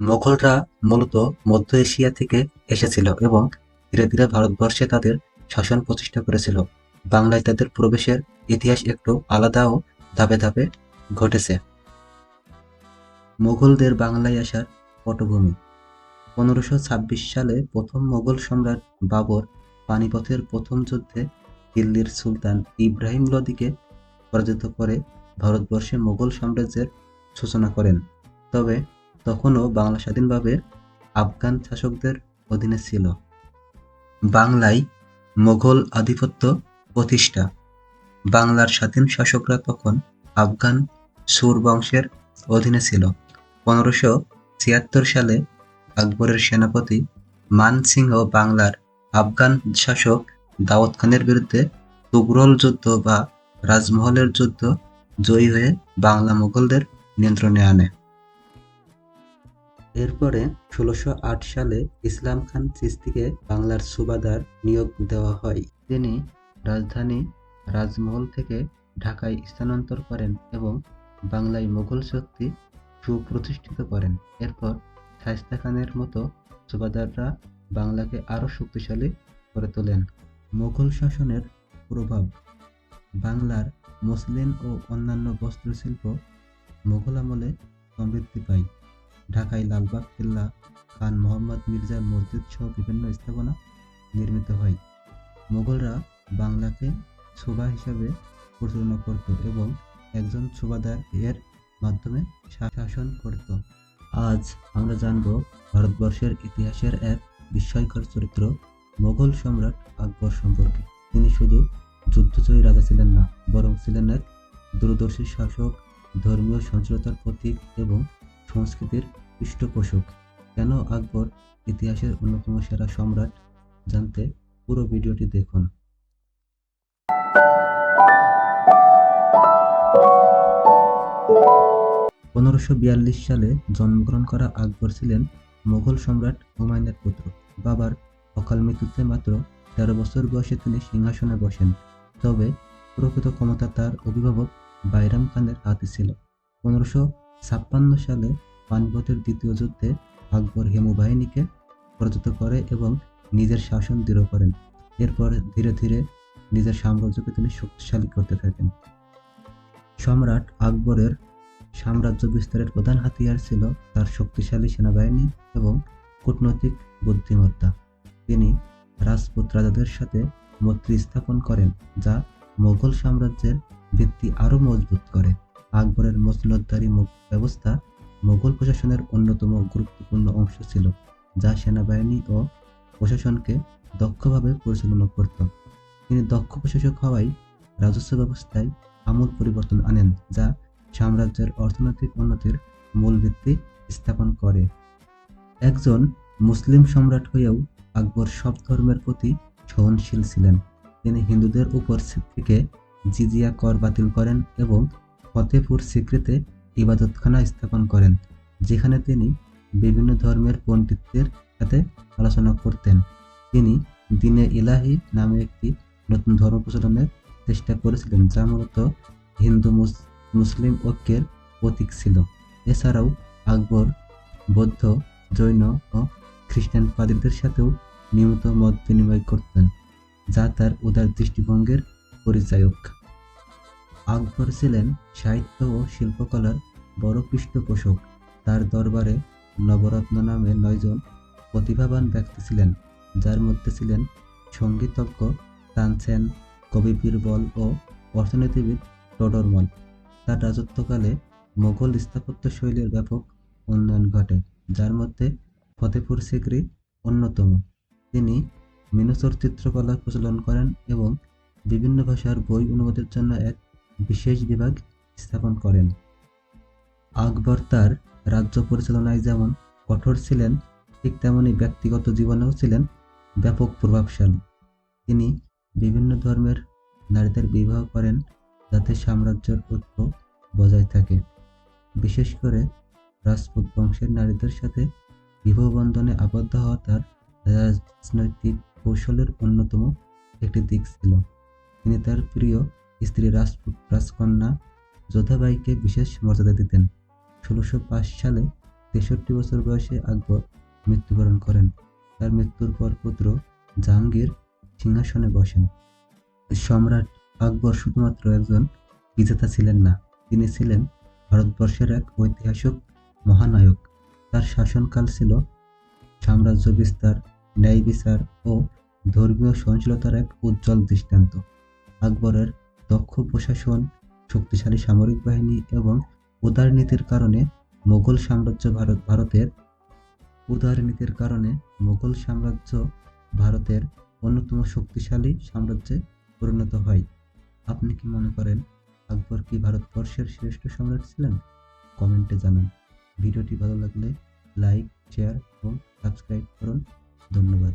মোগলরা মূলত মধ্য এশিয়া থেকে এসেছিল এবং ধীরে ধীরে ভারতবর্ষে তাদের শাসন প্রতিষ্ঠা করেছিল। বাংলায় তাদের প্রবেশের ইতিহাস একটু আলাদা ও ধাপে ধাপে ঘটেছে। মোগলদের বাংলায় আসার পটভূমি। পনেরোশো ছাব্বিশ সালে প্রথম মোগল সম্রাট বাবর পানিপথের প্রথম যুদ্ধে দিল্লির সুলতান ইব্রাহিম লোদিকে পরাজিত করে ভারতবর্ষে মোগল সাম্রাজ্যের সূচনা করেন। তবে তখনও বাংলা স্বাধীনভাবে আফগান শাসকদের অধীনে ছিল। বাংলায় মোগল আধিপত্য প্রতিষ্ঠা। বাংলার স্বাধীন শাসকরা তখন আফগান সুর বংশের অধীনে ছিল। পনেরোশো ছিয়াত্তর সালে আকবরের সেনাপতি মান সিংহ বাংলার আফগান শাসক দাউদ খানের বিরুদ্ধে তুগরল যুদ্ধ বা রাজমহলের যুদ্ধ জয়ী হয়ে বাংলা মোগলদের নিয়ন্ত্রণে আনে। এরপরে ষোলোশো সালে ইসলাম খান চিস্তিকে বাংলার সুবাদার নিয়োগ দেওয়া হয়। তিনি রাজধানী রাজমহল থেকে ঢাকায় স্থানান্তর করেন এবং বাংলায় মোগল শক্তি সুপ্রতিষ্ঠিত করেন। এরপর শাইস্তা খানের মতো সুবাদাররা বাংলাকে আরও শক্তিশালী করে তোলেন। মোগল শাসনের প্রভাব বাংলার মসলিন ও অন্যান্য বস্ত্রশিল্প মোগল আমলে সমৃদ্ধি পায়। ঢাকায় লালবাগ, কেল্লা, খান মোহাম্মদ মির্জার মসজিদ সহ বিভিন্ন স্থাপনা নির্মিত হয়। মোগলরা বাংলাকে সুবা হিসাবে পরিচালনা করত এবং একজন সুবাদার এর মাধ্যমে শাসন করত। আজ আমরা জানব ভারতবর্ষের ইতিহাসের এক বিস্ময়কর চরিত্র, মোগল সম্রাট আকবর সম্পর্কে। তিনি শুধু যুদ্ধজয়ী রাজা ছিলেন না, বরং ছিলেন এক দূরদর্শী শাসক, ধর্মীয় সঞ্চলতার প্রতীক এবং সংস্কৃতির পৃষ্ঠপোষক। কেন আকবর ইতিহাসের অন্যতম সেরা সম্রাট জানতে পুরো ভিডিওটি দেখুন। পনেরোশো বিয়াল্লিশ সালে জন্মগ্রহণ করা আকবর ছিলেন মোগল সম্রাট হুমায়ুনের পুত্র। বাবার অকাল মৃত্যুতে মাত্র তেরো বছর বয়সে তিনি সিংহাসনে বসেন। তবে প্রকৃত ক্ষমতা তার অভিভাবক বাইরাম খানের হাতে ছিল। পনেরোশো ছাপ্পান্ন সালে পানিপথের দ্বিতীয় যুদ্ধে আকবর হেমু বাহিনীকে পরাজিত করে এবং নিজের শাসন দৃঢ় করেন। এরপর ধীরে ধীরে নিজের সাম্রাজ্যকে তিনি শক্তিশালী করতে থাকেন। সম্রাট আকবরের সাম্রাজ্য বিস্তারের প্রধান হাতিয়ার ছিল তার শক্তিশালী সেনাবাহিনী এবং কূটনৈতিক বুদ্ধিমত্তা। তিনি রাজপুত রাজাদের সাথে মৈত্রী স্থাপন করেন, যা মোগল সাম্রাজ্যের ভিত্তি আরও মজবুত করে। আকবরের মসনদদারি ব্যবস্থা মোগল প্রশাসনের অন্যতম গুরুত্বপূর্ণ অংশ ছিল, যা সেনাবাহিনী ও প্রশাসনকে দক্ষভাবে পরিচালনা করত। তিনি দক্ষ প্রশাসক হওয়ায় রাজস্ব ব্যবস্থায় আমূল পরিবর্তন আনেন, যা সাম্রাজ্যের অর্থনৈতিক উন্নতির মূল ভিত্তি স্থাপন করে। একজন মুসলিম সম্রাট হয়েও আকবর সব ধর্মের প্রতি সহনশীল ছিলেন। তিনি হিন্দুদের উপর থেকে জিজিয়া কর বাতিল করেন এবং ফতেপুর সিক্রিতে ইবাদতখানা স্থাপন করেন, যেখানে তিনি বিভিন্ন ধর্মের পণ্ডিতদের সাথে আলোচনা করতেন। তিনি দিনে ইলাহি নামে একটি নতুন ধর্ম প্রচলনের চেষ্টা করেছিলেন, যা মূলত হিন্দু, মুস- মুসলিম ঐক্যের প্রতীক ছিল। এছাড়াও আকবর, বৌদ্ধ, জৈন ও খ্রিস্টান পাদ্রীদের সাথেও নিয়মিত মত বিনিময় করতেন, যা তার উদার দৃষ্টিভঙ্গের পরিচায়ক। আকবর ছিলেন সাহিত্য ও শিল্পকলার বড় পৃষ্ঠপোষক। তার দরবারে নবরত্ন নামে নয়জন প্রতিভাবান ব্যক্তি ছিলেন, যার মধ্যে ছিলেন সঙ্গীতজ্ঞ তানসেন কবি বীরবল ও অর্থনীতিবিদ টডরমল তার রাজত্বকালে মোগল স্থাপত্য শৈলীর ব্যাপক উন্নয়ন ঘটে, যার মধ্যে ফতেপুর সিকরি অন্যতম। তিনি মিনুসর চিত্রকলা প্রচলন করেন এবং বিভিন্ন ভাষার বই অনুবাদের জন্য এক বিশেষ বিভাগ স্থাপন করেন। আকবর তার রাজ্য পরিচালনায় যেমন কঠোর ছিলেন, ঠিক তেমনি ব্যক্তিগত জীবনেও ছিলেন ব্যাপক প্রভাবশালী। তিনি বিভিন্ন ধর্মের নারীদের বিবাহ করেন যাতে সাম্রাজ্যের ঐক্য বজায় থাকে। বিশেষ করে রাজপুত বংশের নারীদের সাথে বিবাহ বন্ধনে আবদ্ধ হওয়া তার রাজনৈতিক কৌশলের অন্যতম একটি দিক ছিল। তিনি তার প্রিয় স্ত্রী রাজপুত রাজকন্যা যোধাবাইকে বিশেষ মর্যাদা দিতেন। ষোলোশো সালে তেষট্টি বছর বয়সে আকবর মৃত্যুবরণ করেন। তার মৃত্যুর পর পুত্র জাহাঙ্গীর সিংহাসনে বসেন। সম্রাট আকবর শুধুমাত্র একজন বিজেতা ছিলেন না, তিনি ছিলেন ভারতবর্ষের এক ঐতিহাসিক মহানায়ক। তার শাসনকাল ছিল সাম্রাজ্য বিস্তার, ন্যায় বিচার ও ধর্মীয় সহনশীলতার এক উজ্জ্বল দৃষ্টান্ত। আকবরের দক্ষ প্রশাসন, শক্তিশালী সামরিক বাহিনী এবং উদারনীতির কারণে মোগল সাম্রাজ্য ভারত, ভারতের উদারনীতির কারণে মোগল সাম্রাজ্য ভারতের অন্যতম শক্তিশালী সাম্রাজ্যে পরিণত হয়। আপনি কি মনে করেন আকবর কি ভারতবর্ষের শ্রেষ্ঠ সম্রাট ছিলেন? কমেন্টে জানান। ভিডিওটি ভালো লাগলে লাইক, শেয়ার এবং সাবস্ক্রাইব করুন। ধন্যবাদ।